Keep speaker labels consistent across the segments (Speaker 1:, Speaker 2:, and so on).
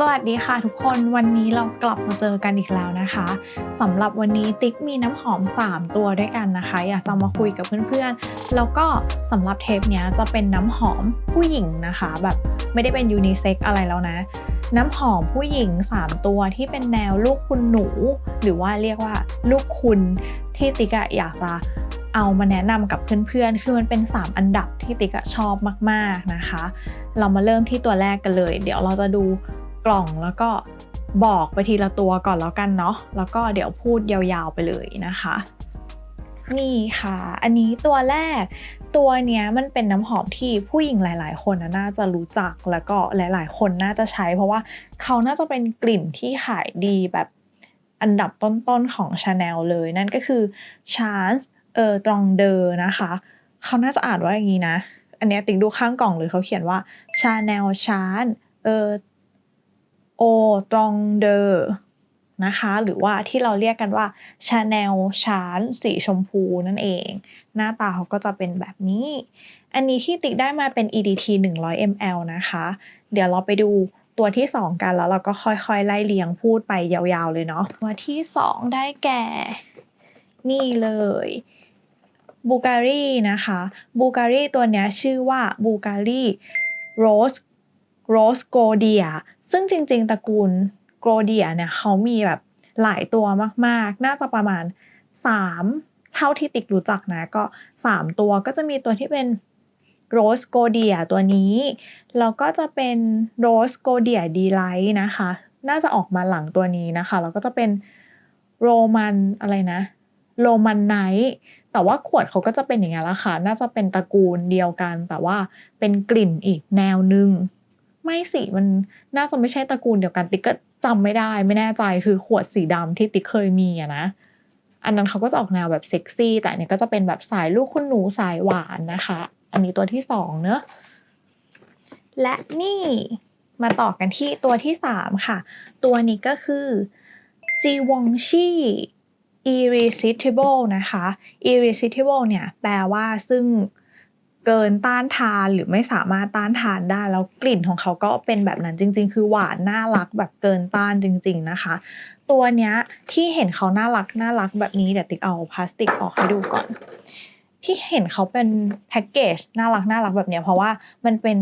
Speaker 1: สวัสดีค่ะทุกคนวันนี้เรากลับมาเจอกันอีกแล้วนะคะสำหรับวันนี้ติ๊กมีน้ำหอม 3 ตัวด้วยกันนะคะ อยากจะมาคุยกับเพื่อนๆ แล้วก็สำหรับเทปเนี้ยจะเป็นน้ำหอมผู้หญิงนะคะ แบบไม่ได้เป็นยูนิเซ็กอะไรแล้วนะ น้ำหอมผู้หญิง 3 ตัวที่เป็นแนวลูกคุณหนู หรือว่าเรียกว่าลูกคุณที่ติ๊กอยากจะเอามาแนะนำกับเพื่อนๆ คือมันเป็น 3 อันดับที่ติ๊กชอบมากๆนะคะ เรามาเริ่มที่ตัวแรกกันเลย เดี๋ยวเราจะดู กล่องแล้วก็บอกไปทีละตัวก่อนแล้วกันเนาะแล้วก็เดี๋ยวพูดยาวๆไปเลยนะคะ นี่ค่ะ อันนี้ตัวแรกตัวเนี้ยมันเป็นน้ำหอมที่ผู้หญิงหลาย ๆ คนน่าจะรู้จักแล้วก็หลาย ๆ คนน่าจะใช้ เพราะว่าเขาน่าจะเป็นกลิ่นที่ขายดีแบบอันดับต้น ๆ ของ Chanel เลยนั่นก็คือ Chance เออตรองเดอร์นะคะเขาน่าจะอ่านว่าอย่างนี้นะ อันนี้ติ๊กดูข้างกล่องเลยเขาเขียนว่า Chanel Chance เออ โอตรองเดอร์นะคะ หรือว่าที่เราเรียกกันว่า Chanel ชานสีชมพูนั่นเอง หน้าตาเขาก็จะเป็นแบบนี้ อันนี้ที่ติ๊กได้มาเป็น EDT 100 ml นะคะ เดี๋ยวเราไปดูตัวที่ 2 กันแล้วเราก็ค่อยๆ ไล่เลียงพูดไปยาวๆเลยเนาะตัวที่ 2 ได้แก่ นี่เลยบูการีนะคะบูการีตัวนี้ชื่อว่าบูการีโรสโรสโกเดีย ซึ่งจริงๆตระกูลโกเดียเนี่ยเขามีแบบหลายตัวมากๆ น่าจะประมาณ 3 เท่าที่ติ๊กรู้จักนะ ก็ 3 ตัวก็จะมีตัวที่เป็นโรสโกเดียตัวนี้ แล้วก็จะเป็นโรสโกเดียดีไลท์นะคะ น่าจะออกมาหลังตัวนี้นะคะ แล้วก็จะเป็นโรมันอะไรนะโรมันไนท์แต่ว่าขวดเขาก็จะเป็นอย่างเงี้ยละค่ะ น่าจะเป็นตระกูลเดียวกัน แต่ว่าเป็นกลิ่นอีกแนวหนึ่ง ไม่สิมันน่าจะไม่ใช่ตระกูลเดียวกัน ติ๊กก็จำไม่ได้ ไม่แน่ใจคือขวดสีดำที่ติ๊กเคยมีอะนะ อันนั้นเขาก็จะออกแนวแบบเซ็กซี่ แต่อันนี้ก็จะเป็นแบบสายลูกคุณหนูสายหวานนะคะ อันนี้ตัวที่สองเนอะและนี่มาต่อกันที่ตัวที่สามค่ะ ตัวนี้ก็คือจีวองชี irresistible นะคะ irresistible เนี่ยแปลว่าซึ่ง เกินต้านทานหรือไม่สามารถต้านทานได้แล้วกลิ่นของเขาก็เป็นแบบนั้นจริง ๆ คือหวานน่ารักแบบเกินต้านจริง ๆนะคะ ตัวเนี้ยที่เห็นเขาน่ารักน่ารักแบบนี้เดี๋ยวติ๊กเอาพลาสติกออกให้ดูก่อน ที่เห็นเขาเป็นแพ็กเกจน่ารักน่ารักแบบเนี้ยเพราะว่ามันเป็น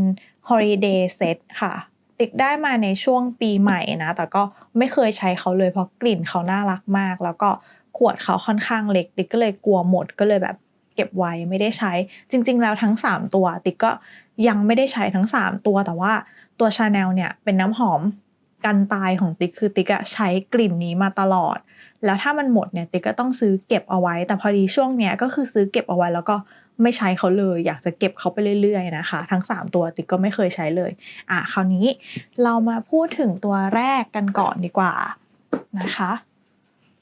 Speaker 1: holiday set ค่ะ ติ๊กได้มาในช่วงปีใหม่นะ แต่ก็ไม่เคยใช้เขาเลยเพราะกลิ่นเขาน่ารักมาก แล้วก็ขวดเขาค่อนข้างเล็ก ติ๊กก็เลยกลัวหมดก็เลยแบบ เก็บไว้ไม่ได้ใช้ จริง ๆ แล้วทั้ง 3 ตัว ติ๊กก็ยังไม่ได้ใช้ทั้ง 3 ตัวแต่ว่าตัวชาแนลเนี่ยเป็นน้ำหอมกันตายของติ๊กคือติ๊กอะใช้กลิ่นนี้มาตลอด แล้วถ้ามันหมดเนี่ยติ๊กก็ต้องซื้อเก็บเอาไว้ แต่พอดีช่วงเนี้ยก็คือซื้อเก็บเอาไว้แล้วก็ไม่ใช้เขาเลย อยากจะเก็บเขาไปเรื่อยๆนะคะ ทั้ง 3 ตัวติ๊กก็ไม่เคยใช้เลยอะคราวนี้เรามาพูดถึงตัวแรกกันก่อนดีกว่านะคะ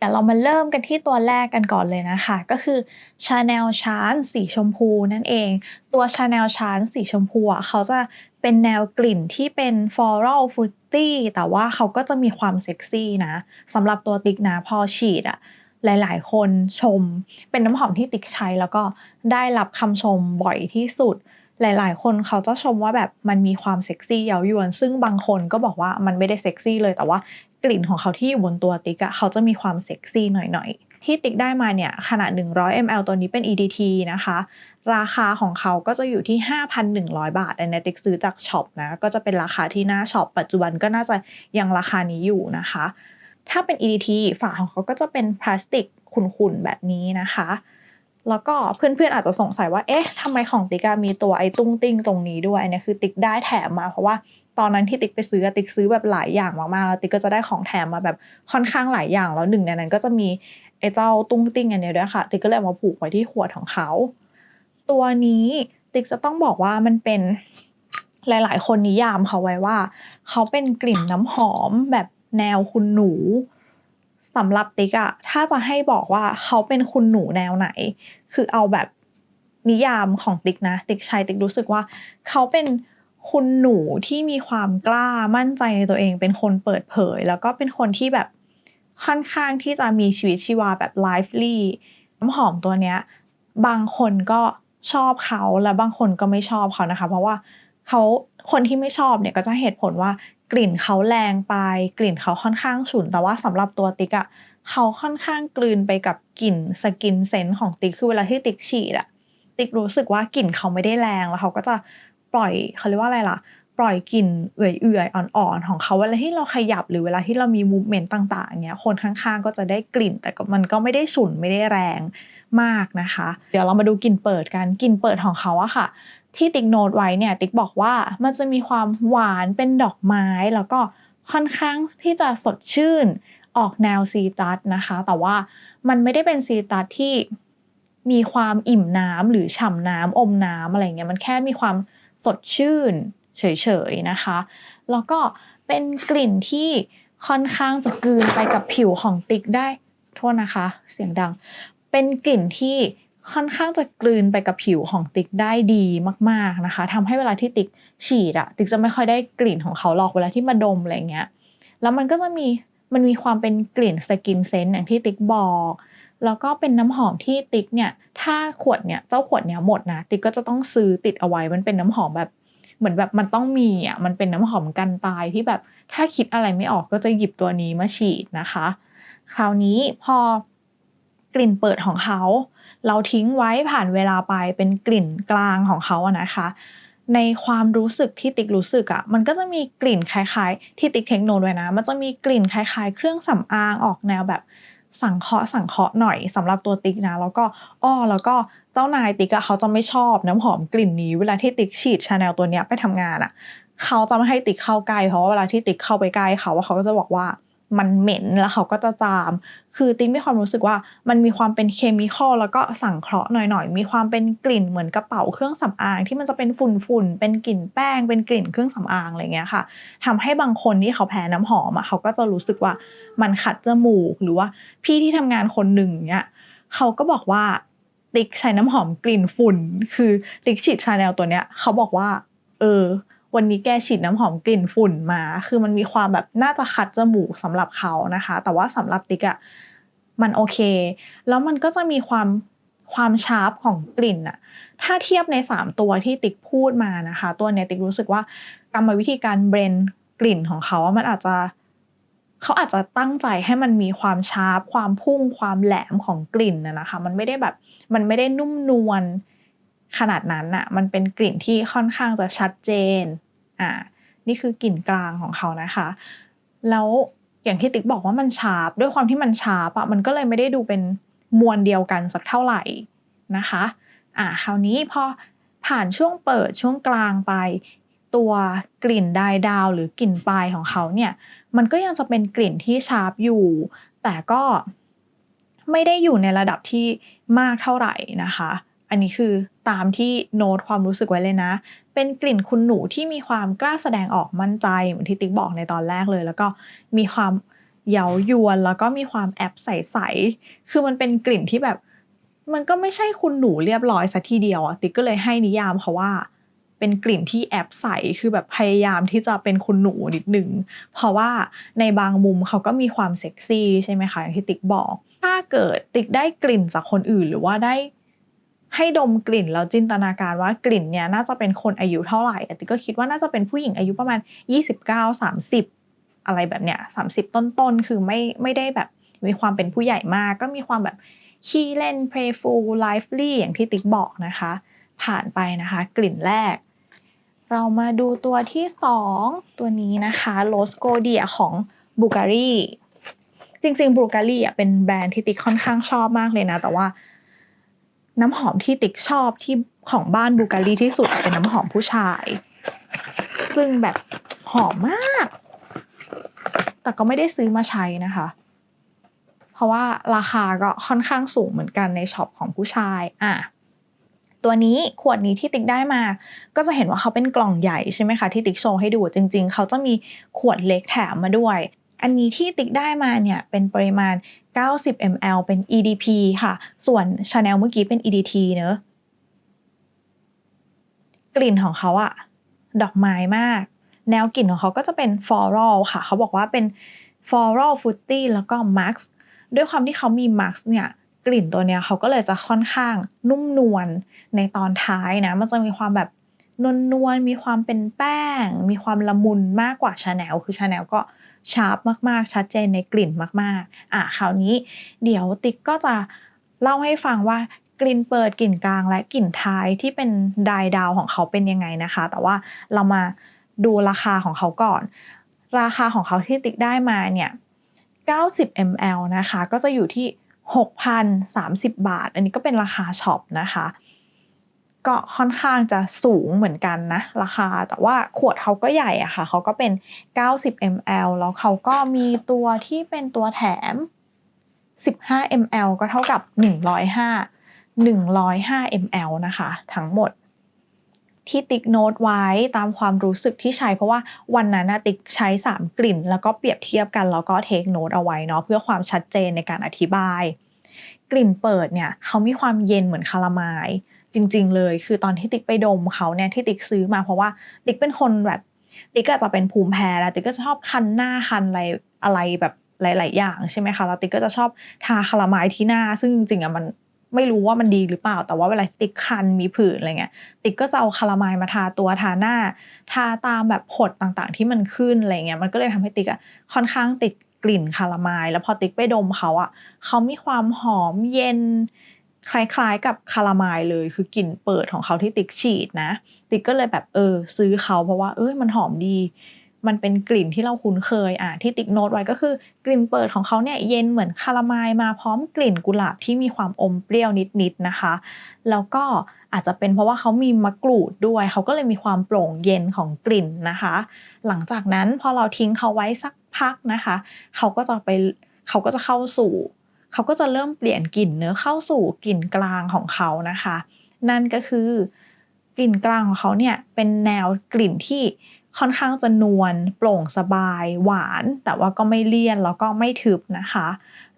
Speaker 1: แต่เรามาเริ่มกันที่ตัวแรกกันก่อนเลยนะคะ ก็คือ Chanel c h a n สีชมพูนั่นเอง ตัว Chanel c h a n สีชมพูอะเขาจะเป็นแนวกลิ่นที่เป็น floral fruity แต่ว่าเขาก็จะมีความเซ็กซี่นะสำหรับตัวติ๊กนะพอฉีดอะหลาย ๆ คนชม เป็นน้ำหอมที่ติ๊กใช้แล้วก็ได้รับคำชมบ่อยที่สุด หลาย ๆ คนเขาจะชมว่าแบบมันมีความเซ็กซี่เย้ายวน ซึ่งบางคนก็บอกว่ามันไม่ได้เซ็กซี่เลยแต่ว่า กลิ่นของเขาที่อยู่บนตัวติ๊กอะเขาจะมีความเซ็กซี่หน่อยๆ ที่ติ๊กได้มาเนี่ยขนาด 100 ml ตัวนี้เป็น EDT นะคะ ราคาของเขาก็จะอยู่ที่ 5,100 บาทอันนี้ติ๊กซื้อจากช็อปนะก็จะเป็นราคาที่หน้าช็อปปัจจุบันก็น่าจะยังราคานี้อยู่นะคะ ถ้าเป็น EDT ฝาของเขาก็จะเป็นพลาสติกขุ่นๆแบบนี้นะคะแล้วก็เพื่อนๆอาจจะสงสัยว่า เอ๊ะทำไมของติ๊กมีตัวไอ้ตุ้งติ้งตรงนี้ด้วยเนี่ยคือติ๊กได้แถมมาเพราะว่า ตอนนั้นที่ติ๊กไปซื้อติ๊กซื้อแบบหลายอย่างมากๆแล้วติ๊กก็จะได้ของแถมมาแบบค่อนข้างหลายอย่างแล้วหนึ่งในนั้น ก็จะมีไอ้เจ้าตุ้งติ้งอันนี้ด้วยค่ะ ติ๊กก็เลยมาผูกไว้ที่ขวดของเขา ตัวนี้ติ๊กจะต้องบอกว่ามันเป็นหลาย ๆ คนนิยามเขาไว้ว่า เขาเป็นกลิ่นน้ำหอมแบบแนวคุณหนูสำหรับติ๊กอะถ้าจะให้บอกว่าเขาเป็นคุณหนูแนวไหน คือเอาแบบนิยามของติ๊กนะ ติ๊กใช้ติ๊กรู้สึกว่า เขาเป็น คุณหนูที่มีความกล้ามั่นใจในตัวเอง เป็นคนเปิดเผย แล้วก็เป็นคนที่แบบค่อนข้างที่จะมีชีวิตชีวาแบบไลฟ์ลี่น้ำหอมตัวเนี้ยบางคนก็ชอบเขาและบางคนก็ไม่ชอบเขานะคะ เพราะว่าเขาคนที่ไม่ชอบเนี่ยก็จะเหตุผลว่ากลิ่นเขาแรงไป กลิ่นเขาค่อนข้างฉุน แต่ว่าสำหรับตัวติ๊กอะเขาค่อนข้างกลืนไปกับกลิ่นสกินเซนต์ของติ๊กคือเวลาที่ติ๊กฉีดอะติ๊กรู้สึกว่ากลิ่นเขาไม่ได้แรงแล้วเขาก็จะ ปล่อยเขาเรียกว่าอะไรล่ะ ปล่อยกลิ่นเอื่อยๆอ่อนๆของเขาเวลาที่เราขยับหรือเวลาที่เรามีมูฟเมนต์ต่างๆเงี้ยคนข้างๆก็จะได้กลิ่น แต่มันก็ไม่ได้ฉุนไม่ได้แรงมากนะคะ เดี๋ยวเรามาดูกลิ่นเปิดกันกลิ่นเปิดของเขาอะค่ะ ที่ติ๊กโน้ตไว้เนี่ยติ๊กบอกว่ามันจะมีความหวานเป็นดอกไม้แล้วก็ค่อนข้างที่จะสดชื่นออกแนวซีตัสนะคะ แต่ว่ามันไม่ได้เป็นซีตัสที่มีความอิ่มน้ำหรือฉ่ำน้ำอมน้ำอะไรเงี้ยมันแค่มีความ สดชื่น เฉยๆนะคะ แล้วก็เป็นกลิ่นที่ค่อนข้างจะกลืนไปกับผิวของติ๊กได้โทษนะคะ เสียงดัง เป็นกลิ่นที่ค่อนข้างจะกลืนไปกับผิวของติ๊กได้ดีมากๆนะคะทำให้เวลาที่ติ๊กฉีดอะติ๊กจะไม่ค่อยได้กลิ่นของเขาหรอกเวลาที่มาดมอะไรเงี้ยแล้วมันก็จะมีมันมีความเป็นกลิ่นสกินเซนต์อย่างที่ติ๊กบอก แล้วก็เป็นน้ำหอมที่ติ๊กเนี่ย ถ้าขวดเนี่ยเจ้าขวดเนี่ยหมดนะติ๊กก็จะต้องซื้อติดเอาไว้มันเป็นน้ำหอมแบบ เหมือนแบบมันต้องมีอะมันเป็นน้ำหอมกันตายที่แบบถ้าคิดอะไรไม่ออกก็จะหยิบตัวนี้มาฉีดนะคะ คราวนี้พอกลิ่นเปิดของเขา เราทิ้งไว้ผ่านเวลาไปเป็นกลิ่นกลางของเขาอะนะคะ ในความรู้สึกที่ติ๊กรู้สึกอะมันก็จะมีกลิ่นคล้ายๆ ที่ติ๊กเทคโนด้วยนะ มันจะมีกลิ่นคล้ายๆ เครื่องสำอางออกแนวแบบ สังเคราะห์สังเคราะห์หน่อยสำหรับตัวติ๊กนะ แล้วก็อ้อแล้วก็เจ้านายติ๊กอะเขาจะไม่ชอบน้ำหอมกลิ่นนี้ เวลาที่ติ๊กฉีดชาแนลตัวเนี้ยไปทำงานอะเขาจะไม่ให้ติ๊กเข้าใกล้เพราะว่าเวลาที่ติ๊กเข้าไปใกล้เขาว่าเขาก็จะบอกว่า มันเหม็นแล้วเขาก็จะจาม คือติ๊กมีความรู้สึกว่ามันมีความเป็นเคมีคอลแล้วก็สังเคราะห์หน่อยๆ มีความเป็นกลิ่นเหมือนกระเป๋าเครื่องสำอางที่มันจะเป็นฝุ่นๆเป็นกลิ่นแป้ง เป็นกลิ่นเครื่องสำอางอะไรเงี้ยค่ะทำให้บางคนที่เขาแพ้น้ำหอมอะเขาก็จะรู้สึกว่ามันขัดจมูกหรือว่าพี่ที่ทำงานคนหนึ่งเนี้ยเขาก็บอกว่าติ๊กใช้น้ำหอมกลิ่นฝุ่น คือติ๊กฉีดชาแนลตัวเนี้ยเขาบอกว่า เออ วันนี้แกฉีดน้ำหอมกลิ่นฝุ่นมา คือมันมีความแบบน่าจะคัดจมูกสำหรับเขานะคะ แต่ว่าสำหรับติ๊กอะมันโอเค แล้วมันก็จะมีความความชาร์ปของกลิ่นอะถ้าเทียบใน 3 ตัวที่ติ๊กพูดมานะคะ ตัวเนี้ยติ๊กรู้สึกว่ากรรมวิธีการเบรนกลิ่นของเขาว่ามันอาจจะเขาอาจจะตั้งใจให้มันมีความชาร์ปความพุ่งความแหลมของกลิ่นนะคะ มันไม่ได้แบบมันไม่ได้นุ่มนวลขนาดนั้นอะมันเป็นกลิ่นที่ค่อนข้างจะชัดเจน อ่า นี่คือกลิ่นกลางของเขานะคะ แล้วอย่างที่ติ๊กบอกว่ามันชาร์ปด้วยความที่มันชาร์ปอะมันก็เลยไม่ได้ดูเป็นมวลเดียวกันสักเท่าไหร่นะคะ อ่า คราวนี้พอผ่านช่วงเปิดช่วงกลางไป ตัวกลิ่นดายดาวหรือกลิ่นปลายของเขาเนี่ย มันก็ยังจะเป็นกลิ่นที่ชาร์ปอยู่ แต่ก็ไม่ได้อยู่ในระดับที่มากเท่าไหร่นะคะ อันนี้คือตามที่โน้ตความรู้สึกไว้เลยนะ เป็นกลิ่นคุณหนูที่มีความกล้าแสดงออกมั่นใจเหมือนที่ติ๊กบอกในตอนแรกเลย แล้วก็มีความเย้ายวนแล้วก็มีความแอบใสๆคือมันเป็นกลิ่นที่แบบ มันก็ไม่ใช่คุณหนูเรียบร้อยสัทีเดียวอะติ๊กก็เลยให้นิยามเขาว่า เป็นกลิ่นที่แอบใสคือแบบพยายามที่จะเป็นคุณหนูนิดหนึ่งเพราะว่าในบางมุมเขาก็มีความเซ็กซี่ใช่ไหมคะอย่างที่ติ๊กบอก ถ้าเกิดติ๊กได้กลิ่นจากคนอื่นหรือว่าได้ ให้ดมกลิ่นแล้วจินตนาการว่ากลิ่นเนี่ยน่าจะเป็นคนอายุเท่าไหร่ติ๊กก็คิดว่าน่าจะเป็นผู้หญิงอายุประมาณ 29 30 อะไรแบบเนี้ย30ต้นๆ คือไม่ไม่ได้แบบมีความเป็นผู้ใหญ่มาก ก็มีความแบบขี้เล่น playful lively อย่างที่ติ๊กบอกนะคะ ผ่านไปนะคะ กลิ่นแรก เรามาดูตัวที่ 2 ตัวนี้นะคะ Rose Godia ของ Bulgari จริงๆ Bulgari อะเป็นแบรนด์ที่ติ๊กค่อนข้างชอบมากเลยนะ แต่ว่า น้ำหอมที่ติ๊กชอบที่ของบ้านบูการีที่สุดเป็นน้ำหอมผู้ชาย ซึ่งแบบหอมมาก แต่ก็ไม่ได้ซื้อมาใช้นะคะ เพราะว่าราคาก็ค่อนข้างสูงเหมือนกันในช็อปของผู้ชาย อะตัวนี้ขวดนี้ที่ติ๊กได้มา ก็จะเห็นว่าเขาเป็นกล่องใหญ่ใช่ไหมคะที่ติ๊กโชว์ให้ดูจริง ๆ เขาจะมีขวดเล็กแถมมาด้วย อันนี้ที่ติ๊กได้มาเนี่ยเป็นปริมาณ 90 ml เป็น EDP ค่ะ ส่วน Chanel เมื่อกี้เป็น EDT เนอะกลิ่นของเขาอะดอกไม้มาก แนวกลิ่นของเขาก็จะเป็น floral ค่ะ เขาบอกว่าเป็น floral fruity แล้วก็ max ด้วยความที่เขามี max เนี่ยกลิ่นตัวเนี้ยเขาก็เลยจะค่อนข้างนุ่มนวลในตอนท้ายนะ มันจะมีความแบบนวลนวลมีความเป็นแป้ง มีความละมุนมากกว่าชาแนลคือชาแนลก็ ชาร์ปมากๆ ชัดเจนในกลิ่นมากๆ อะคราวนี้เดี๋ยวติ๊กก็จะเล่าให้ฟังว่ากลิ่นเปิดกลิ่นกลางและกลิ่นท้ายที่เป็นดายดาวของเขาเป็นยังไงนะคะ แต่ว่าเรามาดูราคาของเขาก่อน ราคาของเขาที่ติ๊กได้มาเนี่ย 90 ml นะคะ ก็จะอยู่ที่ 6,030 บาท อันนี้ก็เป็นราคาช็อปนะคะ ก็ค่อนข้างจะสูงเหมือนกันนะ ราคา แต่ว่าขวดเขาก็ใหญ่อะค่ะเขาก็เป็น 90 ml แล้วเขาก็มีตัวที่เป็นตัวแถม 15 ml ก็เท่ากับ 105 105 ml นะคะ ทั้งหมด ที่ติ๊กโน้ตไว้ตามความรู้สึกที่ใช้เพราะว่าวันนั้นติ๊กใช้ 3 กลิ่น แล้วก็เปรียบเทียบกันแล้วก็เทคโน้ตเอาไว้เนาะเพื่อความชัดเจนในการอธิบาย กลิ่นเปิดเนี่ยเขามีความเย็นเหมือนคาราไมล์ จริง ๆ เลย คือตอนที่ติ๊กไปดมเขาเนี่ยที่ติ๊กซื้อมาเพราะว่าติ๊กเป็นคนแบบติ๊กก็จะเป็นภูมิแพ้แล้วติ๊กก็จะชอบคันหน้าคันอะไรอะไรแบบหลาย ๆ อย่างใช่ไหมคะแล้วติ๊กก็จะชอบทาคาราไมที่หน้า ซึ่งจริงๆอะมันไม่รู้ว่ามันดีหรือเปล่า แต่ว่าเวลาติ๊กคันมีผื่นอะไรเงี้ย ติ๊กก็จะเอาคาราไมมาทาตัวทาหน้า ทาตามแบบผดต่างๆ ที่มันขึ้นอะไรเงี้ย มันก็เลยทำให้ติ๊กอะค่อนข้างติดกลิ่นคาราไมแล้วพอติ๊กไปดมเขาอะเขามีความหอมเย็น คล้ายๆกับคารามล์เลย คือกลิ่นเปิดของเขาที่ติ๊กฉีดนะ ติ๊กก็เลยแบบเออ ซื้อเขาเพราะว่าเอ้ยมันหอมดี มันเป็นกลิ่นที่เราคุ้นเคยอะที่ติ๊กโน้ตไว้ก็คือกลิ่นเปิดของเขาเนี่ยเย็นเหมือนคารามล์มาพร้อมกลิ่นกุหลาบที่มีความอมเปรี้ยวนิดๆนะคะ แล้วก็อาจจะเป็นเพราะว่าเขามีมะกรูดด้วย เขาก็เลยมีความโปร่งเย็นของกลิ่นนะคะ หลังจากนั้นพอเราทิ้งเขาไว้สักพักนะคะ เขาก็จะไปเขาก็จะเข้าสู่ เขาก็จะเริ่มเปลี่ยนกลิ่นเนื้อเข้าสู่กลิ่นกลางของเขานะคะ นั่นก็คือกลิ่นกลางของเขาเนี่ยเป็นแนวกลิ่นที่ค่อนข้างจะนวลโปร่งสบาย หวาน แต่ว่าก็ไม่เลี่ยนแล้วก็ไม่ทึบนะคะ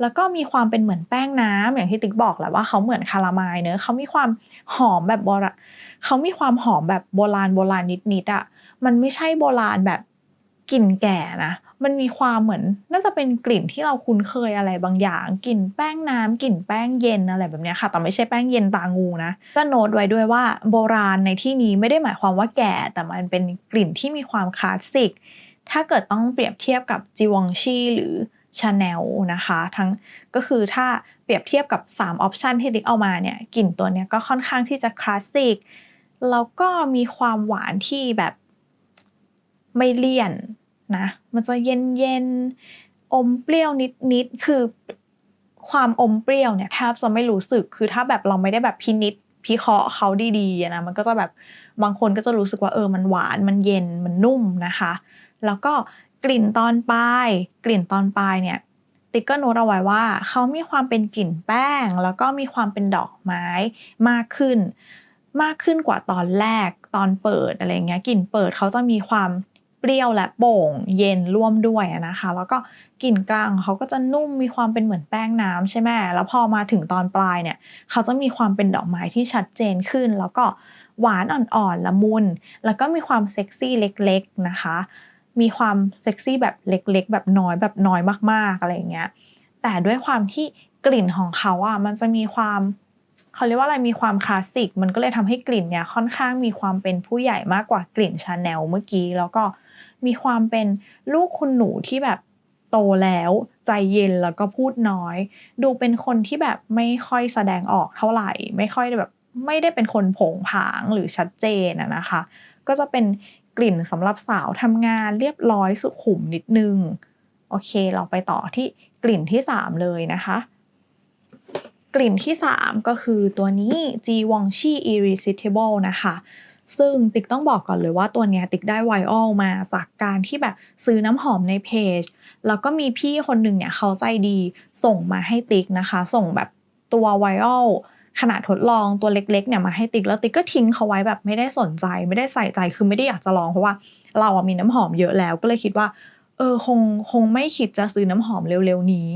Speaker 1: แล้วก็มีความเป็นเหมือนแป้งน้ำอย่างที่ติ๊กบอกแหละว่าเขาเหมือนคาราไมล์เนอะเขามีความหอมแบบโบราณเขามีความหอมแบบโบราณโบราณนิดๆอะ่ะมันไม่ใช่โบราณแบบกลิ่นแก่นะ มันมีความเหมือน น่าจะเป็นกลิ่นที่เราคุ้นเคยอะไรบางอย่าง กลิ่นแป้งน้ำกลิ่นแป้งเย็นอะไรแบบนี้ค่ะแต่ไม่ใช่แป้งเย็นตางูนะก็โน้ตไว้ด้วยว่าโบราณในที่นี้ไม่ได้หมายความว่าแก่ แต่มันเป็นกลิ่นที่มีความคลาสสิกถ้าเกิดต้องเปรียบเทียบกับจีวองชีหรือชาแนลนะคะ ทั้งก็คือถ้าเปรียบเทียบกับ 3 ออปชันที่ดิกเอามาเนี่ยกลิ่นตัวเนี้ยก็ค่อนข้างที่จะคลาสสิกแล้วก็มีความหวานที่แบบไม่เลี่ยน นะ มันจะเย็นเย็นอมเปรี้ยวนิดนิดคือความอมเปรี้ยวเนี่ยแทบจะไม่รู้สึกคือถ้าแบบเราไม่ได้แบบพินิษพิเคราะห์เขาดีๆนะมันก็จะแบบบางคนก็จะรู้สึกว่าเออมันหวานมันเย็นมันนุ่มนะคะ แล้วก็กลิ่นตอนปลาย กลิ่นตอนปลายเนี่ยติ๊กก็โน้ตเอาไว้ว่าเขามีความเป็นกลิ่นแป้ง แล้วก็มีความเป็นดอกไม้มากขึ้น มากขึ้นกว่าตอนแรกตอนเปิดอะไรเงี้ยกลิ่นเปิดเขาจะมีความ เปรี้ยวและโป่งเย็นร่วมด้วยนะคะ แล้วก็กลิ่นกลางเขาก็จะนุ่มมีความเป็นเหมือนแป้งน้ำใช่ไหมแล้วพอมาถึงตอนปลายเนี่ยเขาจะมีความเป็นดอกไม้ที่ชัดเจนขึ้น แล้วก็หวานอ่อนๆละมุน แล้วก็มีความเซ็กซี่เล็กๆนะคะ มีความเซ็กซี่แบบเล็กๆ แบบน้อยแบบน้อยมากๆอะไรเงี้ยแต่ด้วยความที่กลิ่นของเขาอะมันจะมีความเขาเรียกว่าอะไรมีความคลาสสิก มันก็เลยทำให้กลิ่นเนี่ยค่อนข้างมีความเป็นผู้ใหญ่มากกว่ากลิ่นชาแนลเมื่อกี้ แล้วก็ มีความเป็นลูกคุณหนูที่แบบโตแล้วใจเย็นแล้วก็พูดน้อย ดูเป็นคนที่แบบไม่ค่อยแสดงออกเท่าไหร่ ไม่ค่อยแบบไม่ได้เป็นคนผงผางหรือชัดเจนนะคะ ก็จะเป็นกลิ่นสำหรับสาวทำงานเรียบร้อยสุขุมนิดนึง โอเค เราไปต่อที่กลิ่นที่ 3 เลยนะคะ กลิ่นที่ 3 ก็คือตัวนี้ G Wong Chi Irresistible นะคะ ซึ่งติ๊กต้องบอกก่อนเลยว่าตัวเนี้ยติ๊กได้ไวรัลมาจากการที่แบบซื้อน้ำหอมในเพจ แล้วก็มีพี่คนหนึ่งเนี่ยเขาใจดีส่งมาให้ติ๊กนะคะ ส่งแบบตัวไวรัลขนาดทดลองตัวเล็กๆเนี่ยมาให้ติ๊กแล้วติ๊กก็ทิ้งเขาไว้แบบไม่ได้สนใจ ไม่ได้ใส่ใจคือไม่ได้อยากจะลองเพราะว่าเราอะมีน้ำหอมเยอะแล้ว ก็เลยคิดว่า เออคงคงไม่คิดจะซื้อน้ำหอมเร็วๆนี้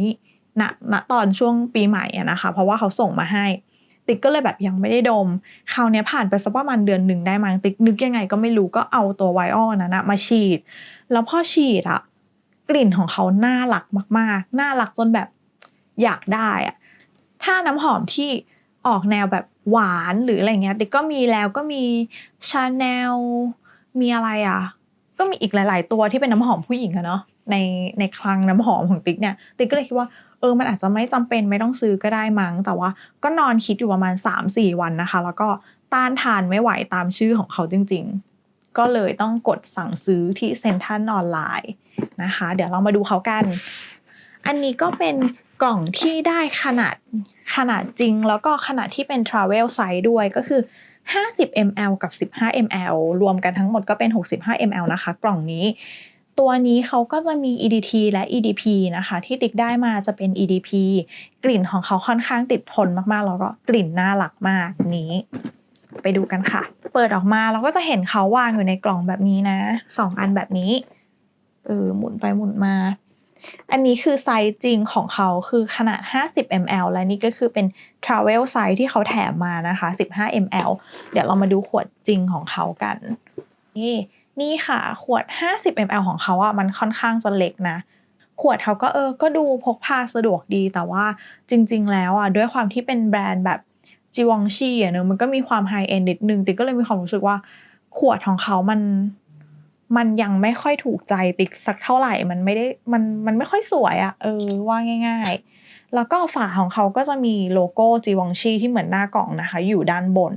Speaker 1: ณณตอนช่วงปีใหม่อะนะคะ เพราะว่าเขาส่งมาให้ ติ๊กก็เลยแบบยังไม่ได้ดม คราวนี้ผ่านไปสักประมาณเดือนหนึ่งได้มั้งติ๊กนึกยังไงก็ไม่รู้ก็เอาตัวไวออลนั้นนะมาฉีด แล้วพอฉีดอะกลิ่นของเขาน่ารักมากๆ น่ารักจนแบบอยากได้อะถ้าน้ำหอมที่ออกแนวแบบหวานหรืออะไรเงี้ยติ๊กก็มีแล้วก็มีชาแนลมีอะไรอะ ก็มีอีกหลาย ๆ ตัวที่เป็นน้ำหอมผู้หญิงอะเนาะในในคลังน้ำหอมของติ๊กเนี่ยติ๊กก็เลยคิดว่า เออมันอาจจะไม่จำเป็นไม่ต้องซื้อก็ได้มั้ง แต่ว่าก็นอนคิดอยู่ประมาณ 3-4 วันนะคะ แล้วก็ต้านทานไม่ไหวตามชื่อของเขาจริง ๆ ก็เลยต้องกดสั่งซื้อที่เซ็นทรัลออนไลน์นะคะ เดี๋ยวเรามาดูเขากัน อันนี้ก็เป็นกล่องที่ได้ขนาดขนาดจริง แล้วก็ขนาดที่เป็น travel size ด้วยก็คือ 50 ml กับ 15 ml รวมกันทั้งหมดก็เป็น 65 ml นะคะ กล่องนี้ ตัวนี้เขาก็จะมี EDT และ EDP นะคะ ที่ติ๊กได้มาจะเป็น EDP กลิ่นของเขาค่อนข้างติดทนมากๆ แล้วก็กลิ่นน่ารักมากนี้ไปดูกันค่ะ เปิดออกมาเราก็จะเห็นเขาวางอยู่ในกล่องแบบนี้นะสองอันแบบนี้เออหมุนไปหมุนมา อันนี้คือไซส์จริงของเขาคือขนาด 50 ml และนี่ก็คือเป็น travel size ที่เขาแถมมานะคะ 15 ml เดี๋ยวเรามาดูขวดจริงของเขากัน นี่ นี่ค่ะ ขวด 50 ml ของเขาอะมันค่อนข้างจะเล็กนะ ขวดเขาก็เออ ก็ดูพกพาสะดวกดี แต่ว่าจริง ๆ แล้วอะด้วยความที่เป็นแบรนด์แบบจีวองชีอะเนอะมันก็มีความไฮเอ็นนิดนึง ติ๊กก็เลยมีความรู้สึกว่า ขวดของเขามัน มันยังไม่ค่อยถูกใจติ๊กสักเท่าไหร่ มันไม่ได้ มัน มันไม่ค่อยสวยอะเออ ว่าง่าย ๆแล้วก็ฝาของเขาก็จะมีโลโก้จีวองชีที่เหมือนหน้ากล่องนะคะ อยู่ด้านบน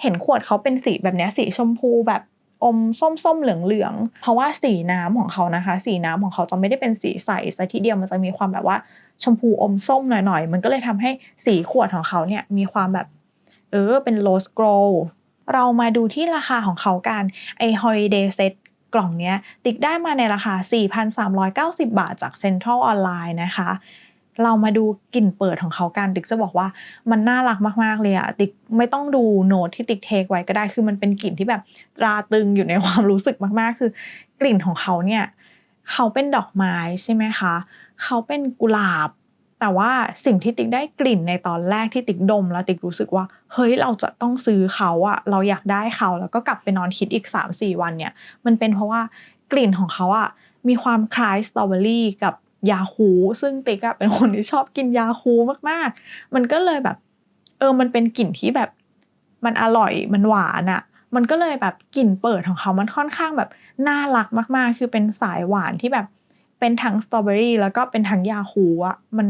Speaker 1: เห็นขวดเขาเป็นสีแบบนี้สีชมพูแบบ อมส้มๆเหลืองๆเพราะว่าสีน้ำของเขานะคะ สีน้ำของเขาจะไม่ได้เป็นสีใสซะทีเดียวมันจะมีความแบบว่าชมพูอมส้มหน่อยๆ มันก็เลยทำให้สีขวดของเขาเนี่ยมีความแบบเออเป็นโรสโกลเรามาดูที่ราคาของเขากันไอ Holiday Set กล่องเนี้ยติ๊กได้มาในราคา 4,390 บาทจาก Central Online นะคะ เรามาดูกลิ่นเปิดของเขากันติ๊กจะบอกว่ามันน่ารักมากๆเลยอะติ๊กไม่ต้องดูโน้ตที่ติ๊กเทคไว้ก็ได้คือมันเป็นกลิ่นที่แบบราตึงอยู่ในความรู้สึกมากๆ คือกลิ่นของเขาเนี่ยเขาเป็นดอกไม้ใช่ไหมคะเขาเป็นกุหลาบ แต่ว่าสิ่งที่ติ๊กได้กลิ่นในตอนแรกที่ติ๊กดม แล้วติ๊กรู้สึกว่าเฮ้ยเราจะต้องซื้อเขาอะเราอยากได้เขาแล้วก็กลับไปนอนคิดอีก 3-4 วันเนี่ย มันเป็นเพราะว่ากลิ่นของเขาอะมีความคล้ายสตรอเบอรี่กับ ยาคูซึ่งติ๊กเป็นคนที่ชอบกินยาคูมากๆ มันก็เลยแบบ เออมันเป็นกลิ่นที่แบบมันอร่อยมันหวานอะมันก็เลยแบบกลิ่นเปิดของเขา มันค่อนข้างแบบน่ารักมากๆ คือเป็นสายหวานที่แบบเป็นทั้งสตรอเบอรี่แล้วก็เป็นทั้งยาคูอะมัน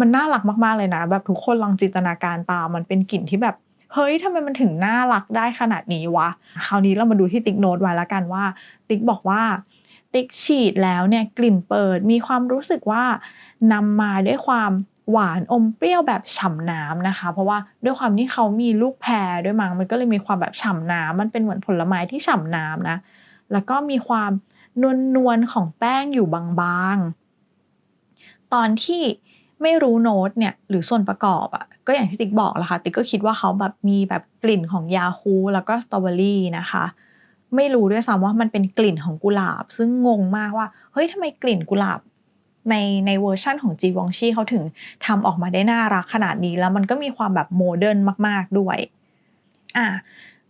Speaker 1: มันน่ารักมากๆเลยนะ แบบทุกคนลองจินตนาการตามมันเป็นกลิ่นที่แบบเฮ้ยทำไมมันถึงน่ารักได้ขนาดนี้วะ คราวนี้เรามาดูที่ติ๊กโน้ตไว้แล้วกันว่า ติ๊กบอกว่า ติ๊กฉีดแล้วเนี่ยกลิ่นเปิดมีความรู้สึกว่านำมาด้วยความหวานอมเปรี้ยวแบบฉ่ำน้ำนะคะ เพราะว่าด้วยความที่เขามีลูกแพรด้วยมั้งมันก็เลยมีความแบบฉ่ำน้ำมันเป็นเหมือนผลไม้ที่ฉ่ำน้ำนะ แล้วก็มีความนวลนวลของแป้งอยู่บางๆ ตอนที่ไม่รู้โน้ตเนี่ยหรือส่วนประกอบอะ่ะก็อย่างที่ติ๊กบอกแหละค่ะติ๊กก็คิดว่าเขาแบบมีแบบกลิ่นของยาคูแล้วก็สตรอเบอรี่นะคะ ไม่รู้ด้วยซ้ำว่ามันเป็นกลิ่นของกุหลาบ ซึ่งงงมากว่า เฮ้ยทำไมกลิ่นกุหลาบในในเวอร์ชั่นของจีวองชีเขาถึงทำออกมาได้น่ารักขนาดนี้ แล้วมันก็มีความแบบโมเดิร์นมาก ๆ ด้วย อะ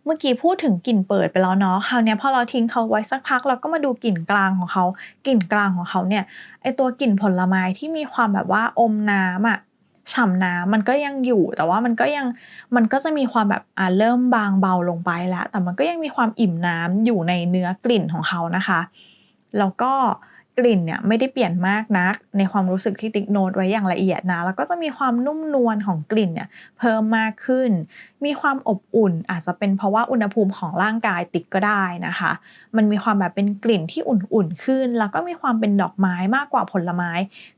Speaker 1: เมื่อกี้พูดถึงกลิ่นเปิดไปแล้วเนาะ คราวนี้พอเราทิ้งเขาไว้สักพักเราก็มาดูกลิ่นกลางของเขา กลิ่นกลางของเขาเนี่ย ไอตัวกลิ่นผลไม้ที่มีความแบบว่าอมน้ำอะ ฉ่ำน้ำมันก็ยังอยู่แต่ว่ามันก็ยังมันก็จะมีความแบบอ่าเริ่มบางเบาลงไปแล้ว แต่มันก็ยังมีความอิ่มน้ำอยู่ในเนื้อกลิ่นของเขานะคะแล้วก็กลิ่นเนี่ยไม่ได้เปลี่ยนมากนัก ในความรู้สึกที่ติ๊กโนตไว้อย่างละเอียดนะ แล้วก็จะมีความนุ่มนวลของกลิ่นเนี่ยเพิ่มมากขึ้น มีความอบอุ่นอาจจะเป็นเพราะว่าอุณหภูมิของร่างกายติ๊กก็ได้นะคะ มันมีความแบบเป็นกลิ่นที่อุ่นๆขึ้น แล้วก็มีความเป็นดอกไม้มากกว่าผลไม้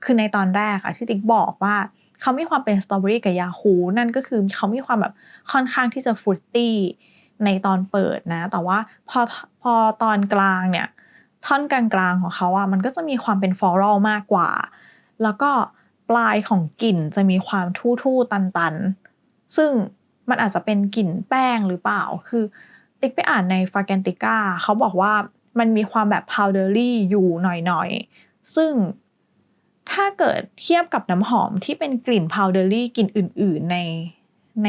Speaker 1: คือในตอนแรกอะที่ติ๊กบอกว่า เขามีความเป็นสตรอเบอรี่กับยาคูนั่นก็คือเขามีความแบบค่อนข้างที่จะฟรุตตี้ในตอนเปิดนะ แต่ว่าพอพอตอนกลางเนี่ย ท่อนกลางๆของเขาอะมันก็จะมีความเป็นฟลอรัลมากกว่า แล้วก็ปลายของกลิ่นจะมีความทู่ๆตันๆ ซึ่งมันอาจจะเป็นกลิ่นแป้งหรือเปล่า คือติ๊กไปอ่านในฟาแกนติก้าเขาบอกว่ามันมีความแบบพาวเดอรี่อยู่หน่อยๆ ซึ่ง ถ้าเกิดเทียบกับน้ำหอมที่เป็นกลิ่นพาวเดอรี่กลิ่นอื่น ๆ ในใน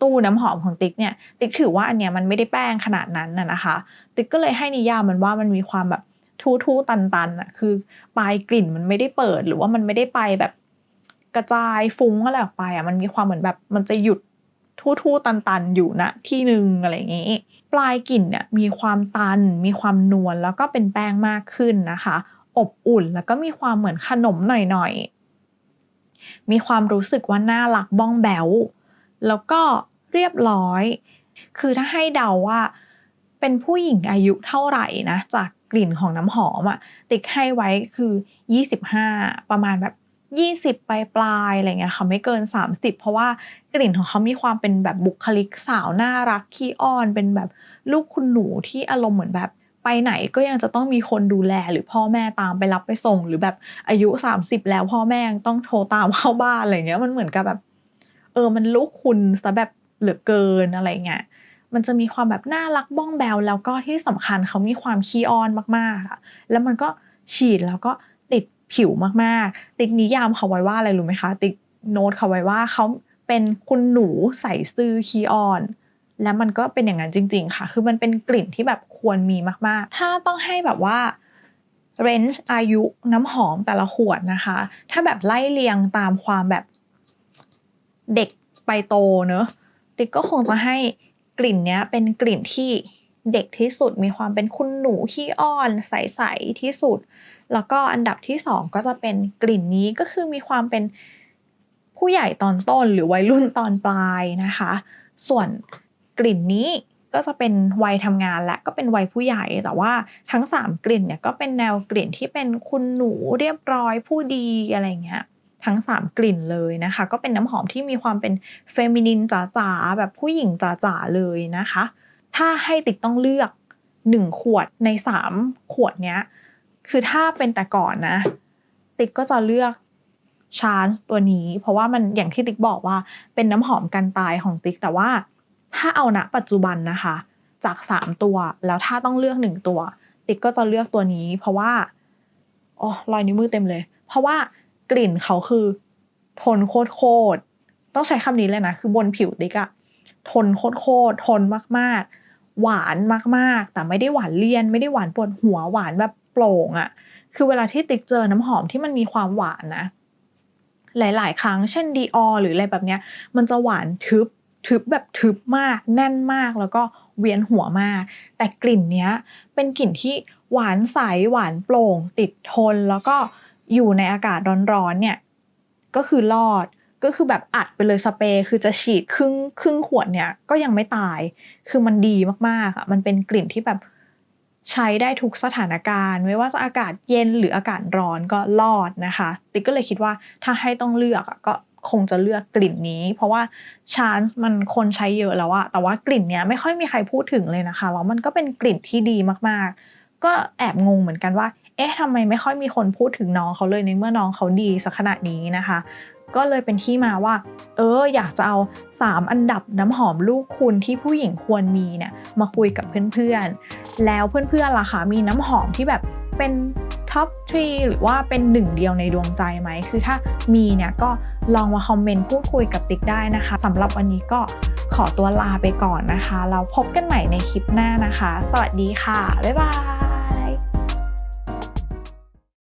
Speaker 1: ตู้น้ำหอมของติ๊กเนี่ย ติ๊กถือว่าอันเนี้ยมันไม่ได้แป้งขนาดนั้นน่ะนะคะ ติ๊กก็เลยให้นิยามมันว่ามันมีความแบบทู่ๆตันๆอะคือปลายกลิ่นมันไม่ได้เปิด หรือว่ามันไม่ได้ไปแบบกระจายฟุ้งอะไรออกไปอะมันมีความเหมือนแบบมันจะหยุดทู่ๆตันๆอยู่นะที่หนึ่งอะไรอย่างนี้ ปลายกลิ่นเนี่ยมีความตัน มีความนวลแล้วก็เป็นแป้งมากขึ้นนะคะ อบอุ่น แล้วก็มีความเหมือนขนมหน่อยๆ มีความรู้สึกว่าน่ารักบ้องแบวแล้วก็เรียบร้อย คือถ้าให้เดาว่า เป็นผู้หญิงอายุเท่าไหร่นะ จากกลิ่นของน้ำหอมอะติ๊กให้ไว้คือ 25 ประมาณแบบ 20 ปลายปลายอะไรเงี้ยค่ะไม่เกิน 30 เพราะว่ากลิ่นของเขามีความเป็นแบบบุคลิกสาวน่ารักขี้อ้อน เป็นแบบลูกคุณหนูที่อารมณ์เหมือนแบบ ไปไหนก็ยังจะต้องมีคนดูแลหรือพ่อแม่ตามไปรับไปส่ง หรือแบบอายุ 30 แล้วพ่อแม่ยังต้องโทรตามเข้าบ้านอะไรเงี้ยมันเหมือนกับแบบ เออมันลูกคุณซะแบบเหลือเกินอะไรเงี้ยมันจะมีความแบบน่ารักบ้องแบวแล้วก็ที่สำคัญเขามีความขี้อ้อนมากๆอะแล้วมันก็ฉีดแล้วก็ติดผิวมากๆ ติ๊กนิยามเขาไว้ว่าอะไรรู้ไหมคะ ติ๊กโน้ตเขาไว้ว่าเขาเป็นคุณหนูใส่ซื่อขี้อ้อน แล้วมันก็เป็นอย่างนั้นจริง ๆ ค่ะ คือมันเป็นกลิ่นที่แบบควรมีมากๆ ถ้าต้องให้แบบว่าเรนจ์อายุน้ำหอมแต่ละขวดนะคะ ถ้าแบบไล่เรียงตามความแบบเด็กไปโตเนอะติ๊กก็คงจะให้กลิ่นเนี้ยเป็นกลิ่นที่เด็กที่สุดมีความเป็นคุณหนูขี้อ้อน ใสๆที่สุด แล้วก็อันดับที่สองก็จะเป็นกลิ่นนี้ก็คือมีความเป็นผู้ใหญ่ตอนต้นหรือวัยรุ่นตอนปลายนะคะ ส่วน กลิ่นนี้ก็จะเป็นวัยทำงานและก็เป็นวัยผู้ใหญ่ แต่ว่าทั้งสามกลิ่นเนี่ยก็เป็นแนวกลิ่นที่เป็นคุณหนูเรียบร้อยผู้ดีอะไรเงี้ยทั้ง 3 กลิ่นเลยนะคะ ก็เป็นน้ำหอมที่มีความเป็นเฟมินินจ๋าๆแบบผู้หญิงจ๋าๆเลยนะคะ ถ้าให้ติ๊กต้องเลือก 1 ขวดใน 3 ขวดเนี้ยคือถ้าเป็นแต่ก่อนนะ ติ๊กก็จะเลือกชาร์จตัวนี้ เพราะว่ามันอย่างที่ติ๊กบอกว่าเป็นน้ำหอมกันตายของติ๊กแต่ว่า ถ้าเอาณปัจจุบันนะคะ จาก 3 ตัว แล้วถ้าต้องเลือก 1 ตัว ติ๊กก็จะเลือกตัวนี้ เพราะว่าอ๋อรอยนิ้วมือเต็มเลย เพราะว่ากลิ่นเขาคือทนโคตรโคตรต้องใช้คำนี้เลยนะ คือบนผิวติ๊กอะทนโคตรโคตรทนมากๆ หวานมากๆ แต่ไม่ได้หวานเลี่ยน ไม่ได้หวานปวดหัวหวานแบบโปร่งอะคือเวลาที่ติ๊กเจอน้ำหอมที่มันมีความหวานนะ หลาย ๆ ครั้งเช่นดีออหรืออะไรแบบเนี้ย มันจะหวานทึบ ทึบแบบทึบมากแน่นมากแล้วก็เวียนหัวมาก แต่กลิ่นเนี้ยเป็นกลิ่นที่หวานใสหวานโปร่ง ติดทน แล้วก็อยู่ในอากาศร้อนๆเนี่ยก็คือรอดก็คือแบบอัดไปเลยสเปรย์คือจะฉีดครึ่งครึ่งขวดเนี่ยก็ยังไม่ตาย คือมันดีมากๆอะมันเป็นกลิ่นที่แบบใช้ได้ทุกสถานการณ์ ไม่ว่าจะอากาศเย็นหรืออากาศร้อนก็รอดนะคะ ติ๊กก็เลยคิดว่าถ้าให้ต้องเลือกอะก็คงจะเลือกกลิ่นนี้ เพราะว่าชานส์มันคนใช้เยอะแล้วอะแต่ว่ากลิ่นเนี้ยไม่ค่อยมีใครพูดถึงเลยนะคะแล้วมันก็เป็นกลิ่นที่ดีมากๆ ก็แอบงงเหมือนกันว่า เอ๊ะทำไมไม่ค่อยมีคนพูดถึงน้องเขาเลยในเมื่อน้องเขาดีสักขนาดนี้นะคะ ก็เลยเป็นที่มาว่า เออ อยากจะเอา 3 อันดับน้ำหอมลูกคุณที่ผู้หญิงควรมีเนี่ยมาคุยกับเพื่อนๆ แล้วเพื่อนๆล่ะคะมีน้ำหอมที่แบบ เป็นท็อปทรีหรือว่าเป็นหนึ่งเดียวในดวงใจไหม คือถ้ามีเนี่ยก็ลองมาคอมเมนต์พูดคุยกับติ๊กได้นะคะสำหรับวันนี้ก็ขอตัวลาไปก่อนนะคะ เราพบกันใหม่ในคลิปหน้านะคะ สวัสดีค่ะ บ๊ายบาย